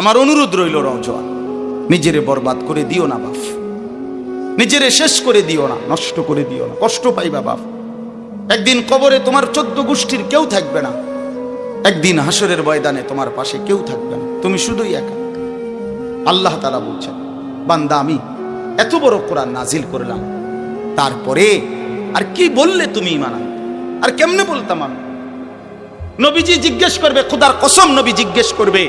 আমার অনুরোধ রইল রওজোয়ান নিজেরে বরবাদ করে দিও না, বাপ। নিজেরে শেষ করে দিও না, নষ্ট করে দিও না। কষ্ট পাইবা, বাপ। একদিন কবরে তোমার চোদ্দ গোষ্ঠীর কেউ থাকবে না। একদিন হাসরের ময়দানে তোমার পাশে কেউ থাকবে না। তুমি শুধুই একা। আল্লাহ তারা বলছেন, বান্দা, আমি এত বড় কোরআন নাজিল করলাম। তারপরে আর কি বললে তুমি আনতে? আর কেমনে বলতাম আমি? নবীজি জিজ্ঞেস করবে, খুদার কসম নবী জিজ্ঞেস করবে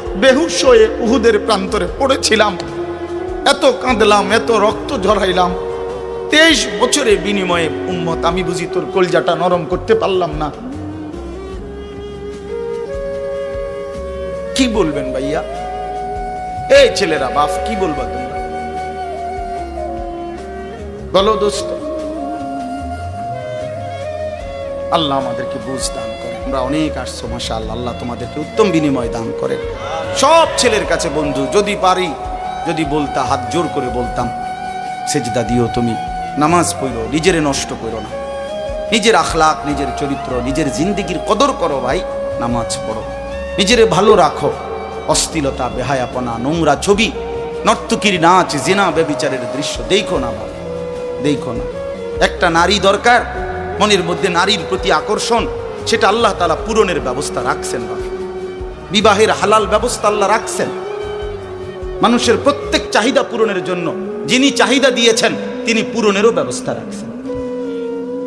বেহুশ হয়ে উহুদের প্রান্তরে পড়েছিলাম। এত কাঁদলাম, এত রক্ত ঝরাইলাম। তেইশ বছরে বিনিময়ে, উম্মত, আমি বুঝি তোর কলজাটা নরম করতে পারলাম না। কি বলবেন ভাইয়া? এই ছেলেরা, বাপ, কি বলবা তোমরা? বলো দোস্ত। আল্লাহ আমাদেরকে বুঝ দান। আমরা অনেক আসছো মাসা আল্লাহ তোমাদেরকে উত্তম বিনিময় দান করে সব ছেলের কাছে, বন্ধু, যদি পারি, যদি বলতা, হাত জোর করে বলতাম, সেজদা দিও তুমি। নামাজ পড়ো, নিজেরে নষ্ট করো না। নিজের আখলাক নিজের চরিত্র, নিজের জিন্দিগির কদর করো ভাই, নামাজ পড়ো। নিজেরে ভালো রাখো। অস্থিলতা বেহায়াপনা, নোংরা ছবি, নর্তকীর নাচ, জিনা বেবিচারের দৃশ্য, দেখো না ভাই, দেখো না। একটা নারী দরকার, মনের মধ্যে নারীর প্রতি আকর্ষণ সেটা আল্লাহ তালা পূরণের ব্যবস্থা রাখছেন বাবা বিবাহের হালাল ব্যবস্থা আল্লাহ রাখছেন। মানুষের প্রত্যেক চাহিদা পূরণের জন্য যিনি চাহিদা দিয়েছেন, তিনি পূরণেরও ব্যবস্থা রাখছেন।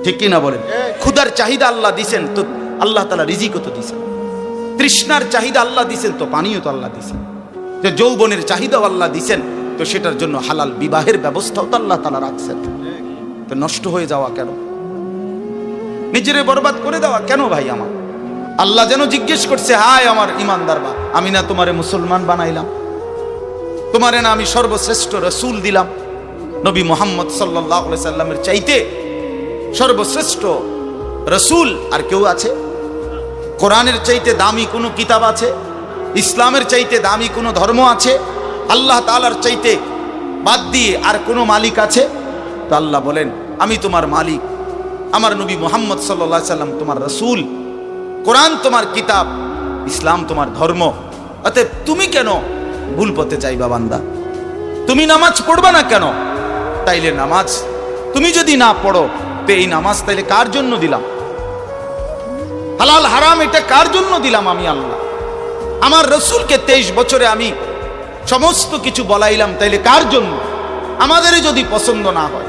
ঠিক কিনা বলেন? ক্ষুদার চাহিদা আল্লাহ দিছেন, তো আল্লাহ তালা রিজিকও তো দিছেন। তৃষ্ণার চাহিদা আল্লাহ দিছেন, তো পানীয় তো আল্লাহ দিছেন। যে যৌবনের চাহিদাও আল্লাহ দিছেন, তো সেটার জন্য হালাল বিবাহের ব্যবস্থাও তো আল্লাহ তালা রাখছেন। তো নষ্ট হয়ে যাওয়া কেন? নিজেরে বরবাদ করে দেওয়া কেন ভাই আমার? আল্লাহ যেন জিজ্ঞেস করছে, হায় আমার ইমানদার বা আমি না তোমারে মুসলমান বানাইলাম। তোমারে না আমি সর্বশ্রেষ্ঠ রসুল দিলাম। নবী মোহাম্মদ সাল্লাহ সাল্লামের চাইতে সর্বশ্রেষ্ঠ রসুল আর কেউ আছে? কোরআনের চাইতে দামি কোনো কিতাব আছে? ইসলামের চাইতে দামি কোনো ধর্ম আছে? আল্লাহ তালার চাইতে বাদ দিয়ে আর কোনো মালিক আছে? তো আল্লাহ বলেন, আমি তোমার মালিক। আমার নবী মোহাম্মদ সাল্লা সাল্লাম তোমার রসুল, কোরআন তোমার কিতাব, ইসলাম তোমার ধর্ম। অতএব তুমি কেন ভুল পথে চাইবা বান্দা? তুমি নামাজ পড়বা না কেন? তাইলে নামাজ। তুমি যদি না পড়ো, তো এই নামাজ তাইলে কার জন্য দিলাম? হালাল, হারাম, এটা কার জন্য দিলাম আমি আল্লাহ? আমার রসুলকে তেইশ বছরে আমি সমস্ত কিছু বলাইলাম, তাইলে কার জন্য? আমাদেরই যদি পছন্দ না হয়।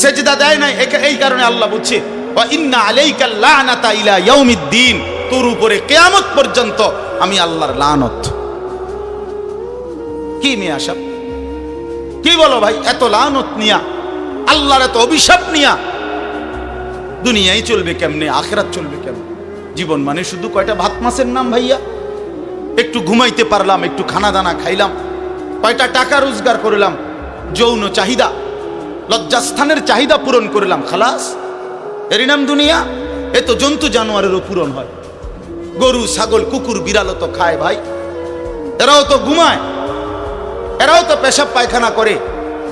সেজদা দেয় নাই এই কারণে আল্লাহ বুঝছে ইন্না তোর উপরে কেয়ামত পর্যন্ত আমি আল্লাহর লানত। কি নিয়ে আসা? কি বলো ভাই, এত লানত নিয়া, আল্লাহর এত অভিশাপ নিয়া দুনিয়াই চলবে কেমনে, আখেরাত চলবে কেমনে? জীবন মানে শুধু কয়টা, ভাত মাছের নাম ভাইয়া? একটু ঘুমাইতে পারলাম, একটু খানা দানা খাইলাম, কয়টা টাকা রোজগার করলাম, যৌন চাহিদা লজ্জাস্থানের চাহিদা পূরণ করলাম, খালাস। এরই নাম দুনিয়া, এ তো জন্তু জানোয়ারেরও পূরণ হয়। গরু, ছাগল, কুকুর, বিড়ালও তো খায় ভাই। এরাও তো ঘুমায়, এরাও তো পেশাব পায়খানা করে,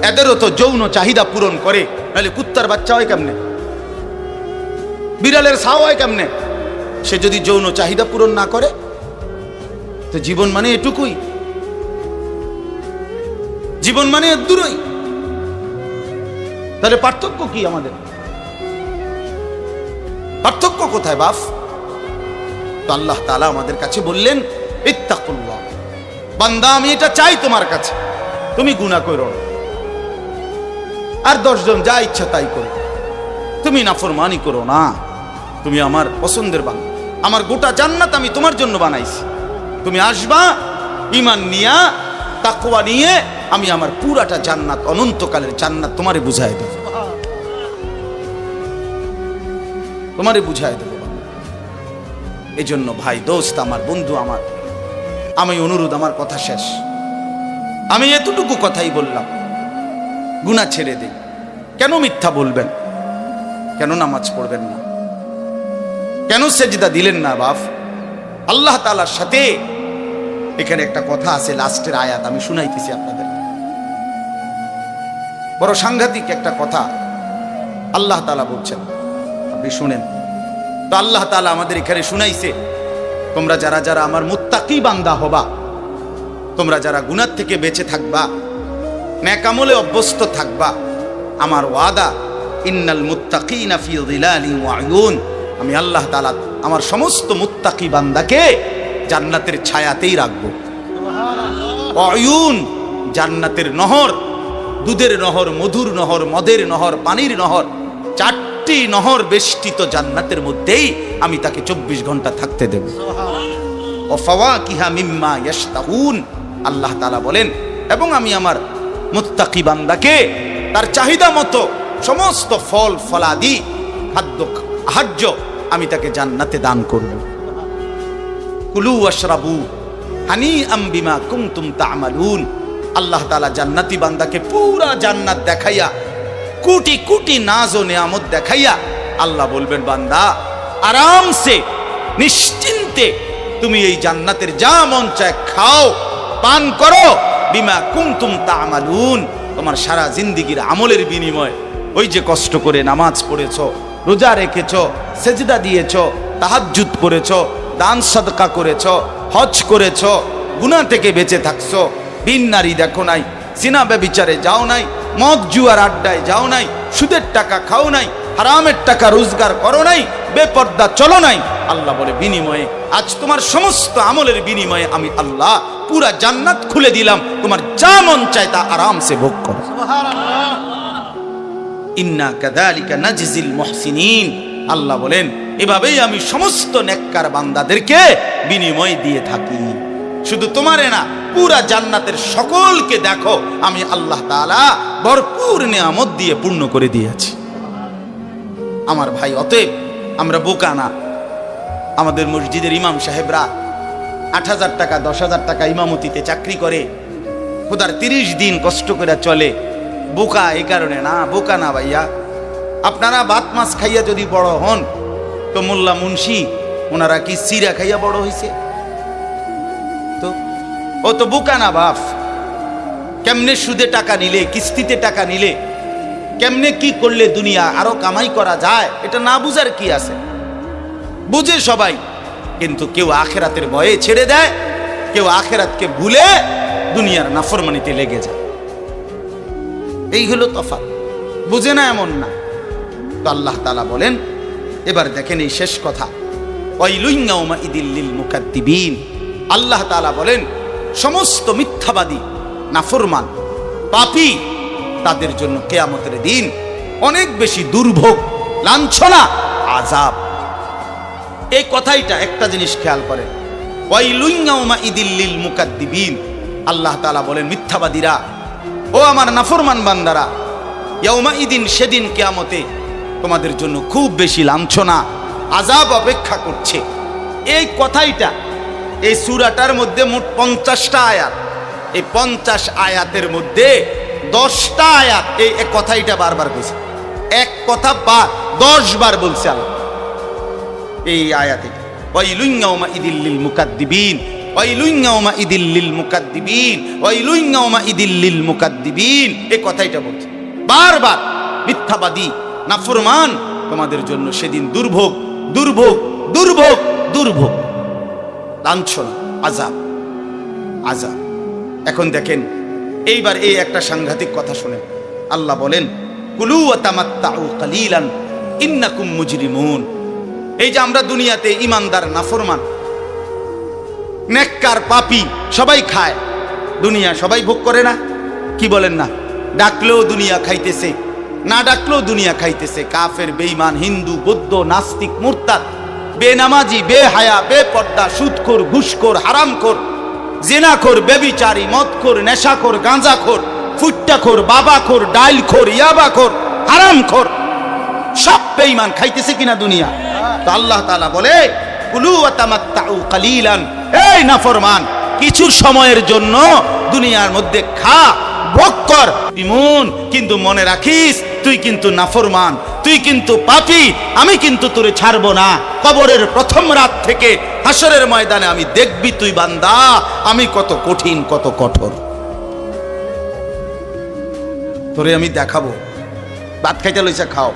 এদেরও তো যৌন চাহিদা পূরণ করে। নাহলে কুত্তার বাচ্চা হয় কেমনে? বিড়ালের ছাও হয় কেমনে? সে যদি যৌন চাহিদা পূরণ না করে, তো জীবন মানে এটুকুই। জীবন মানে দূরই। তাহলে পার্থক্য কি আমাদের? পার্থক্য কোথায় বাফ তো আল্লাহ তালা আমাদের কাছে বললেন, ইত্তাকুল্লাহ। বান্দা, আমি এটা চাই তোমার কাছে। তুমি গুণা করো না। আর দশজন যা ইচ্ছা তাই করো। তুমি নাফরমানি করো না। তুমি আমার পছন্দের বান্দা আমার গোটা জান্নাত আমি তোমার জন্য বানাইছি। তুমি আসবা ইমান নিয়া তাকুয়া নিয়ে আমি আমার পুরাটা জান্নাত, অনন্তকালের জান্নাত তোমারে বুঝাই দেব। তোমারে বুঝাই দেব এই জন্য ভাই, দোস্ত আমার, বন্ধু আমার, আমি অনুরোধ, আমার কথা শেষ। আমি এতটুকু কথাই বললাম গুণা ছেড়ে দিই কেন মিথ্যা বলবেন? কেন নামাজ পড়বেন না? কেন সেজদা দিলেন না বাপ? আল্লাহ তালার সাথে এখানে একটা কথা আছে, লাস্টের আয়াত, আমি শুনাইতেছি আপনাদের। বড় সাংঘাতিক একটা কথা আল্লাহ তালা বলছেন। আপনি শুনেন। তো আল্লাহ তালা আমাদের এখানে শুনাইছে তোমরা যারা যারা আমার মুত্তাকি বান্দা হবা তোমরা যারা গুনার থেকে বেঁচে থাকবা ন্যাকামলে অভ্যস্ত থাকবা আমার ওয়াদা ইন্নাল মুত্তাকিনা ফি যিলালি ওয়া আয়ুন আমি আল্লাহ তালা আমার সমস্ত মুত্তাকি বান্দাকে জান্নাতের ছায়াতেই রাখব। অয়ুন জান্নাতের নহর দুধের নহর মধুর নহর মদের নহর পানির নহর চারটি নহর বেষ্টিত জান্নাতের মধ্যেই আমি তাকে চব্বিশ ঘণ্টা থাকতে দেব। অফাওয়াকিহা মিম্মা ইয়াশতাহুন আল্লাহ তালা বলেন এবং আমি আমার মুত্তাকি বান্দাকে তার চাহিদা মতো সমস্ত ফল ফলাদি খাদ্য আহার্য আমি তাকে জান্নাতে দান করব। কুলু আশরাবু হানি আম বিমা কুমতুম তা'মালুন। আল্লাহ তাআলা জান্নাতি বান্দাকে পুরা জান্নাত দেখাইয়া, কোটি কোটি নাজ ও নেয়ামত দেখাইয়া আল্লাহ বলবেন, বান্দা, আরামসে, নিশ্চিন্তে তুমি এই জান্নাতের যা মন চায় খাও, পান করো, বিমা কুমতুম তা'মালুন। তোমার সারা জিন্দিগির আমলের বিনিময়, ওই যে কষ্ট করে নামাজ পড়েছ, রোজা রেখেছ, সেজদা দিয়েছ, তাহাজ্জুদ করেছ, দান সদকা করেছ, হজ করেছ, গুনাহ থেকে বেঁচে থাকছো বিন নারী দেখো নাই সিনা ব্যবিচারে যাও নাই, মদ জুয়ার আড্ডায় যাও নাই, সুদের টাকা খাও নাই, হারামের টাকা রোজগার করো নাই, বেপর্দা চলো নাই। আল্লাহ বলে, বিনিময়ে, আজ তোমার সমস্ত আমলের বিনিময়ে আমি আল্লাহ পুরা জান্নাত খুলে দিলাম, তোমার যা মন চায় তা আরামসে ভোগ করো। ইন্না কাদালিকা নাজিজিল মুহসিনিন। আল্লাহ বলেন, এভাবেই আমি সমস্ত নেককার বান্দাদেরকে বিনিময় দিয়ে থাকি। শুধু তোমারে না পুরা জান্নাতের সকলকে দেখো, আমি আল্লাহ তাআলা ভরপুর নিয়ামত দিয়ে পূর্ণ করে দিয়েছি। আমার ভাই অতএব আমরা বোকা না আমাদের মসজিদের ইমাম সাহেবরা আট হাজার টাকা, দশ হাজার টাকা ইমামতিতে চাকরি করে, খোদার তিরিশ দিন কষ্ট করে চলে। বোকা এই কারণে না, বোকা না ভাইয়া। আপনারা ভাত মাছ খাইয়া যদি বড় হন, তো মোল্লা মুন্সি, ওনারা কি সিরা খাইয়া বড় হয়েছে ও তো বুকা না বাপ। কেমনে সুদে টাকা নিলে, কিস্তিতে টাকা নিলে, কেমনে কি করলে দুনিয়া আরও কামাই করা যায়, এটা না বুঝার কি আছে? বুঝে সবাই, কিন্তু কেউ আখেরাতের ভয়ে ছেড়ে দেয়, কেউ আখেরাতকে ভুলে দুনিয়ার নাফরমানিতে লেগে যায়। এই হলো তফাৎ। বুঝে না এমন না। তো আল্লাহ তালা বলেন, এবার দেখেন এই শেষ কথা। ওয়াইলুইয়াউমা ইদিল্লিল মুকাদ্দিবিন। আল্লাহ তালা বলেন সমস্ত মিথ্যাবাদী, নাফরমান, পাপী তাদের জন্য কেয়ামতের দিন অনেক বেশি দুর্ভোগ, লাঞ্ছনা আজাব এই কথাইটা একটা জিনিস খেয়াল ওয়াইলুইয়াউমা ইদিল্লিল মুকাদ্দিবিন। আল্লাহ তাআলা বলেন, মিথ্যাবাদীরা, ও আমার নাফরমান বান্দারা, ইয়াউমা ইদিন সেদিন কেয়ামতে তোমাদের জন্য খুব বেশি লাঞ্ছনা আজাব অপেক্ষা করছে। এই কথাইটা এই সুরাটার মধ্যে মোট পঞ্চাশটা আয়াত। এই পঞ্চাশ আয়াতের মধ্যে দশটা আয়াত এই কথাইটা বারবার কইছে এক কথা বা দশ বার বলছে আল্লাহ। এই আয়াতে, ওয়াইলুন ইয়াউমা ইদিল লিল মুকাদ্দিবিন ওয়াইলুইঙ্গাউমা ইদিল্লিল মুকাদ্দিবিন ওয়াইলুইঙ্গাউমা ইদিল্লিল মুকাদ্দিবিন, এই কথাইটা বলছে। বারবার মিথ্যাবাদী, নাফরমান, তোমাদের জন্য সেদিন দুর্ভোগ দুর্ভোগ দুর্ভোগ দুর্ভোগ। লাঞ্ছনা, আজাব আজাব। এখন দেখেন, এইবার এই একটা সাংঘাতিক কথা শুনেন। আল্লাহ বলেন, কুলু কালিলান, ইন্নাকুম মুজরিমুন। এই যে আমরা দুনিয়াতে ইমানদার, নাফরমান, নেককার, পাপি, সবাই খায়। দুনিয়া সবাই ভোগ করে না। কি বলেন না? ডাকলেও দুনিয়া খাইতেছে, না ডাকলেও দুনিয়া খাইতেছে। কাফের বেইমান হিন্দু, বৌদ্ধ, নাস্তিক, মুরতাদ। বেনামাজি বে হায়া বেহায়া, বেপর্দা সুদখোর ঘুষখোর, হারামখোর, জেনাখোর, বেবিচারি, মদখোর, নেশাখোর, গাঁজাখোর, ফুট্টাখোর, বাবাখোর, ডাইলখোর, ইয়াবাখোর, হারামখোর, সব বেঈমান খাইতেছে কিনা দুনিয়া? তো আল্লাহ তাআলা বলে, কুলু ওয়া তামাত্তাউ কালিলান। এই নাফরমান, কিছু সময়ের জন্য দুনিয়ার মধ্যে খা ভোগ কর ইমুন কিন্তু মনে রাখিস তুই কিন্তু নাফরমান, তুই কিন্তু পাপী, আমি কিন্তু তোরে ছাড়বো না। কবরের প্রথম রাত থেকে হাসরের ময়দানে আমি দেখবি তুই বান্দা, আমি কত কঠিন, কত কঠোর। তোরে আমি দেখাবো। ভাত খাইতে লইছে, খাও।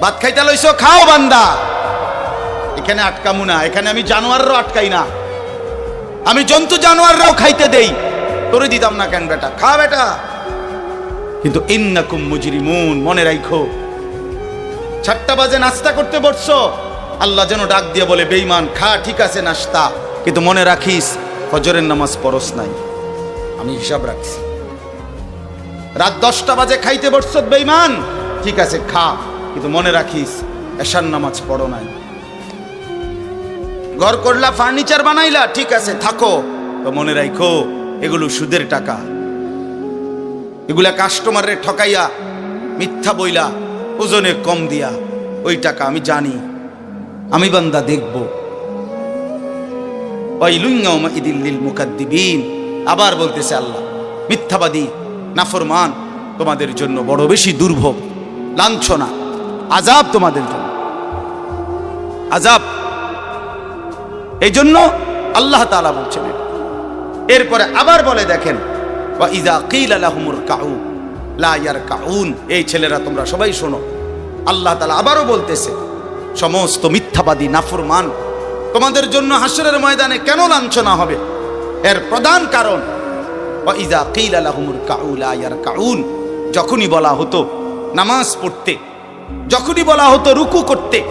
ভাত খাইতে লইছো, খাও বান্দা। এখানে আটকামু না, এখানে আমি জানোয়াররাও আটকাই না। আমি জন্তু জানোয়াররাও খাইতে দেই। তোরে দিতাম না কেন বেটা? খা বেটা। কিন্তু ইন্নাকুম মুজরিমুন, মনে রাখো চারটা বাজে নাস্তা করতে বসছো। আল্লাহ যেন ডাক দিয়ে বলে বেইমান খা, ঠিক আছে, নাস্তা। কিন্তু মনে রাখিস, ফজরের নামাজ পরস নাই। আমি হিসাব রাখছি। রাত দশটা বাজে খাইতে বসছ বেইমান ঠিক আছে, খা। কিন্তু মনে রাখিস, এশার নামাজ পড়ো নাই। ঘর করলা, ফার্নিচার বানাইলা, ঠিক আছে, থাকো। তো মনে রাখো এগুলো সুদের টাকা। এগুলা কাস্টমারে ঠকাইয়া মিথ্যা বইলা ওজনে কম দিয়া। ওই টাকা আমি জানি, আমি বান্দা দেখব। আবার বলতেছে আল্লাহ, মিথ্যাবাদী, নাফরমান, তোমাদের জন্য বড় বেশি দুর্ভোগ, লাঞ্ছনা আজাব তোমাদের জন্য। আজাব এই জন্য আল্লাহ তাআলা বলছেন এরপরে আবার বলে দেখেন ওয়া ইযা কিলা লাহুমুর কাউ লা ইয়ারকাউন। এই ছেলেরা তোমরা সবাই শোনো। আল্লাহ তাআলা আবারও বলতেছে, সমস্ত মিথ্যাবাদী, নাফরমান, তোমাদের জন্য হাসরের ময়দানে কেন লাঞ্ছনা হবে? এর প্রধান কারণ, ওয়া ইযা কিলা লাহুমুর কাউ লা ইয়ারকাউন। যখনই বলা হতো নামাজ পড়তে, যখনই বলা হতো রুকু করতে,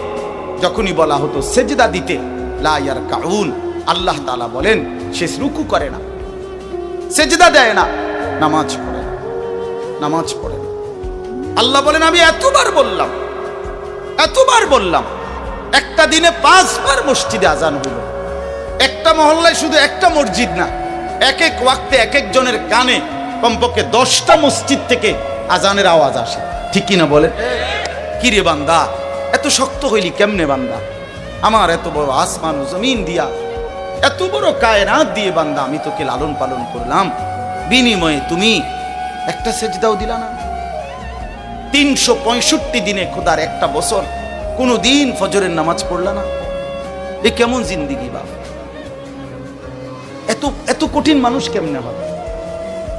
যখনই বলা হতো সেজদা দিতে, লা ইয়ারকাউন। আল্লাহ তাআলা বলেন সে রুকু করে না। সেজদা দেয় না। নামাজ পড়ে। নামাজ পড়ে। আল্লাহ বলেন, আমি এতবার বললাম এতবার বললাম, একটা দিনে পাঁচবার মসজিদে আজান হইল একটা মহল্লায় শুধু একটা মসজিদ না এক এক ওয়াক্তে এক একজনের কানে কমপক্ষে দশটা মসজিদ থেকে আজানের আওয়াজ আসে। ঠিক কিনা বলে কি রে বান্দা, এত শক্ত হইলি কেমনে বান্দা? আমার এত বড় আসমান জমিন দিয়া এত বড় কায়নাত দিয়ে বান্দা আমি তোকে লালন পালন করলাম। বিনিময়ে তুমি একটা সেজদাও দিলা না। তিনশো পঁয়ষট্টি দিনে খোদার একটা বছর কোনো দিন ফজরের নামাজ পড়লা না। এ কেমন জিন্দিগি বাপ। এত এত কঠিন মানুষ কেমনে হয়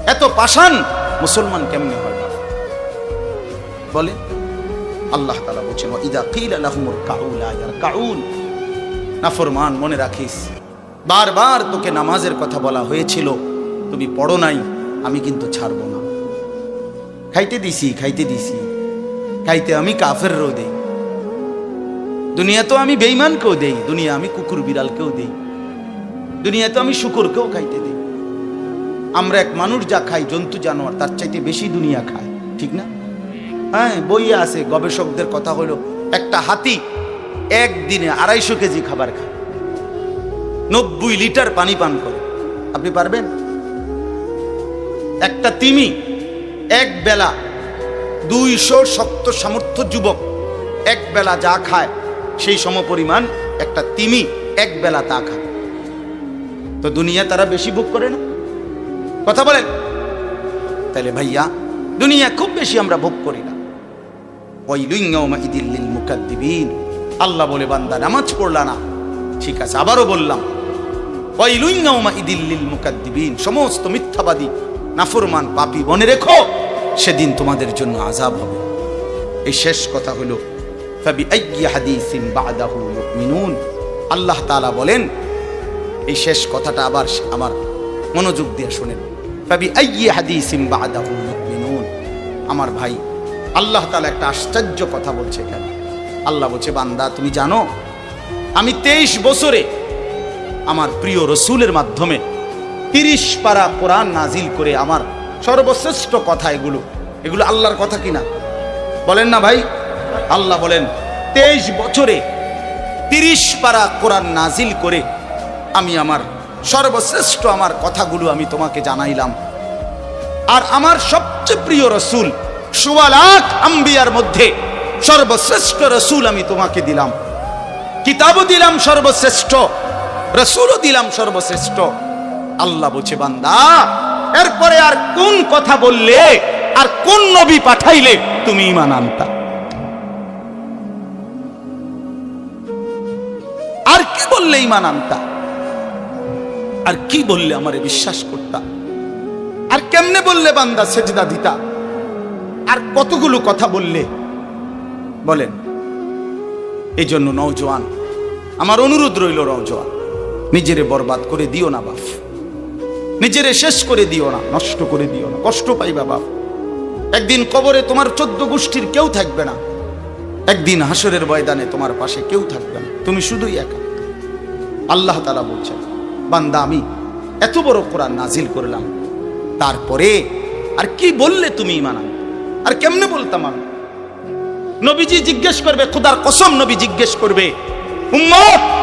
এত পাষাণ মুসলমান কেমনে হয়? বলে, আল্লাহ তালা বলছেন, "ওয়া ইদা কিলা লাহুমুর কাউলা ইয়ার কাউন নাফরমান মনে রাখিস বারবার তোকে নামাজের কথা বলা হয়েছিল। তুমি পড়ো নাই, আমি কিন্তু ছাড়বো না। খাইতে দিছি খাইতে দিছি। খাইতে আমি কাফেরও দেই। দুনিয়া তো আমি বেইমানকেও দেই, দুনিয়া আমি কুকুর বিড়ালকেও দেই। দুনিয়া তো আমি শুকুরকেও খাইতে দেই। আমরা এক মানুষ যা খাই, জন্তু, জানোয়ার, তার চাইতে বেশি দুনিয়া খায়, ঠিক না? হ্যাঁ বইয়ে আছে, গবেষকদের কথা হলো, একটা হাতি একদিনে আড়াইশো কেজি খাবার খায়। নব্বই লিটার পানি পান করে। আপনি পারবেন? একটা তিমি, এক বেলা দুইশো শক্ত সামর্থ্য যুবক এক বেলা যা খায়, সেই সমপরিমাণ একটা তিমি এক বেলা তা খায়। তো দুনিয়া তারা বেশি ভোগ করে না? কথা বলেন। তাহলে ভাইয়া, দুনিয়া খুব বেশি আমরা ভোগ করি না। আল্লাহ বলে, বান্দা, নামাজ পড়লা না। ঠিক আছে, আবারও বললাম ইদিল্লিল সমস্ত মিথ্যাবাদী, নাফরমান, পাপী মনে রেখো, সেদিন তোমাদের জন্য আযাব হবে। এই শেষ কথা হলো আল্লাহ তাআলা বলেন, এই শেষ কথাটা আবার আমার মনোযোগ দিয়ে শুনেন। আমার ভাই, আল্লাহ তাআলা একটা আশ্চর্য কথা বলছে এখানে। আল্লাহ বলছে, বান্দা, তুমি জানো, আমি তেইশ বছরে আমার প্রিয় রসুলের মাধ্যমে তিরিশ পারা কোরআন নাজিল করে আমার সর্বশ্রেষ্ঠ কথা এগুলো। এগুলো আল্লাহর কথা কিনা? বলেন না ভাই? আল্লাহ বলেন, তেইশ বছরে তিরিশ পারা কোরআন নাজিল করে আমি আমার সর্বশ্রেষ্ঠ আমার কথাগুলো আমি তোমাকে জানাইলাম। আর আমার সবচেয়ে প্রিয় রসুল সুয়ালাক আম্বিয়ার মধ্যে সর্বশ্রেষ্ঠ রসুল আমি তোমাকে দিলাম। কিতাবও দিলাম সর্বশ্রেষ্ঠ। রসুলও দিলাম সর্বশ্রেষ্ঠ। আল্লাহ বলছে, বান্দা, এরপরে আর কোন কথা বললে আর কোন নবী পাঠাইলে তুমি ইমান আনতা? আর কি বললে ইমান আনতা? আর কি বললে আমারে বিশ্বাস করতা? আর কেমনে বললে বান্দা সেজদা দিতা? আর কতগুলো কথা বললে? বলেন এই জন্য নওজোয়ান, আমার অনুরোধ রইল নওজোয়ান। নিজেরে বরবাদ করে দিও না বাপ। নিজেরে শেষ করে দিও না, নষ্ট করে দিও না, কষ্ট পাইবা বাপ। একদিন কবরে তোমার চোদ্দ গোষ্ঠীর কেউ থাকবে না। একদিন হাসরের ময়দানে তোমার পাশে কেউ থাকবে না। তুমি শুধুই একা। আল্লাহ তালা বলছেন, বান্দা, আমি এত বড় কোরআন নাজিল করলাম। তারপরে আর কি বললে তুমি ইমান আর কেমনে বলতাম আমি? নবীজি জিজ্ঞেস করবে, খুদার কসম নবী জিজ্ঞেস করবে, উম্মত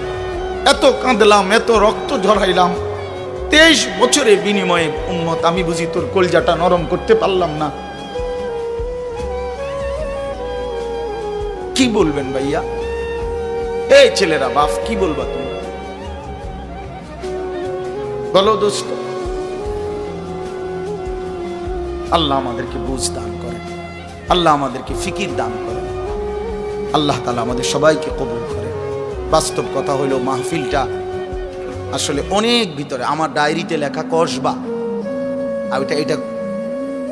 এত কাঁদলাম, এত রক্ত ঝরাইলাম। তেইশ বছরের বিনিময়ে উম্মত, আমি বুঝি তোর কলজাটা নরম করতে পারলাম না। কি বলবেন ভাইয়া? এই ছেলেরা, বাপ, কি বলবা তুমি? বলো দোস্ত। আল্লাহ আমাদেরকে বুঝ দান করেন। আল্লাহ আমাদেরকে ফিকির দান করেন। আল্লাহ তালা আমাদের সবাইকে কবুল করেন। বাস্তব কথা হলো মাহফিলটা আসলে অনেক ভিতরে, আমার ডায়েরিতে লেখা কসবা। আর ওইটা, এটা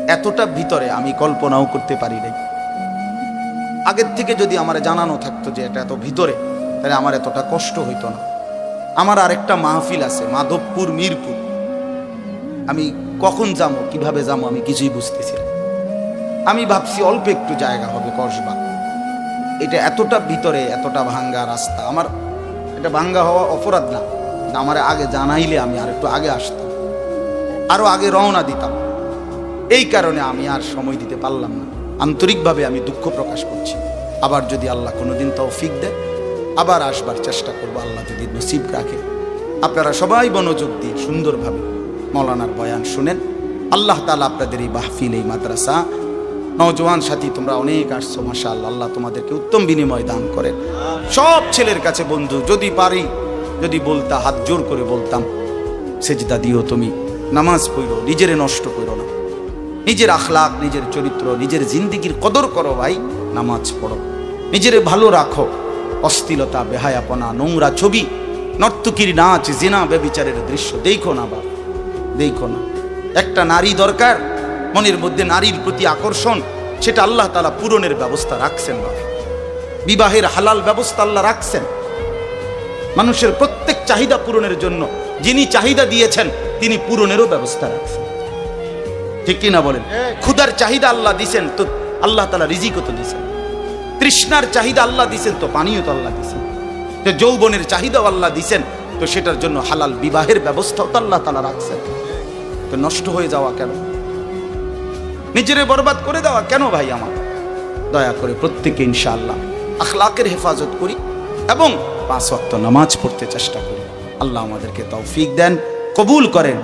এতটা ভিতরে আমি কল্পনাও করতে পারি নাই। আগের থেকে যদি আমার জানানো থাকতো যে এটা এত ভিতরে, তাহলে আমার এতটা কষ্ট হইতো না। আমার আরেকটা মাহফিল আছে, মাধবপুর মিরপুর। আমি কখন যাব, কীভাবে যাব আমি কিছুই বুঝতেছি আমি ভাবছি অল্প একটু জায়গা হবে কসবা। এটা এতটা ভিতরে, এতটা ভাঙ্গা রাস্তা। আমার এটা ভাঙ্গা হওয়া অপরাধ না। আমার আগে জানাইলে আমি আর একটু আগে আসতাম। আরও আগে রওনা দিতাম। এই কারণে আমি আর সময় দিতে পারলাম না। আন্তরিকভাবে আমি দুঃখ প্রকাশ করছি। আবার যদি আল্লাহ কোনোদিন তৌফিক দেয়, আবার আসবার চেষ্টা করব আল্লাহ যদি নসিব রাখে। আপনারা সবাই মনোযোগ দিয়ে সুন্দরভাবে মৌলানার বয়ান শুনেন। আল্লাহ তালা আপনাদের এই মাহফিল, এই মাদ্রাসা নওজোয়ান সাথী, তোমরা অনেক আসছো মাসা আল্লাহ তোমাদেরকে উত্তম বিনিময় দান করেন। সব ছেলের কাছে, বন্ধু, যদি পারি, যদি বলতা, হাত জোর করে বলতাম, সেজদা দিও তুমি, নামাজ পড়ো, নিজেরে নষ্ট করো না। নিজের আখলাক নিজের চরিত্র, নিজের জিন্দিগির কদর করো ভাই, নামাজ পড়ো। নিজেরে ভালো রাখো, অস্থিলতা, বেহায়াপনা, নোংরা ছবি, নর্তকীর নাচ, জিনা বেবিচারের দৃশ্য, দেখো না বা দেখো না। একটা নারী দরকার মনের মধ্যে নারীর প্রতি আকর্ষণ সেটা আল্লাহ তালা পূরণের ব্যবস্থা রাখছেন বাপ বিবাহের হালাল ব্যবস্থা আল্লাহ রাখছেন। মানুষের প্রত্যেক চাহিদা পূরণের জন্য যিনি চাহিদা দিয়েছেন তিনি পূরণেরও ব্যবস্থা রাখছেন। ঠিক কিনা বলেন? ক্ষুদার চাহিদা আল্লাহ দিছেন তো আল্লাহ তালা রিজিকও তো দিছেন। তৃষ্ণার চাহিদা আল্লাহ দিছেন তো পানীয় তো আল্লাহ দিছেন। যে যৌবনের চাহিদাও আল্লাহ দিছেন তো সেটার জন্য হালাল বিবাহের ব্যবস্থাও তো আল্লাহ তালা রাখছেন। তো নষ্ট হয়ে যাওয়া কেন? নিজেরে বরবাদ করে দেওয়া কেন ভাই আমার? দয়া করে প্রত্যেকে ইনশাআল্লাহ আখলাকের হেফাজত করি এবং পাঁচ ওয়াক্ত নামাজ পড়তে চেষ্টা করি। আল্লাহ আমাদেরকে তৌফিক দেন, কবুল করেন।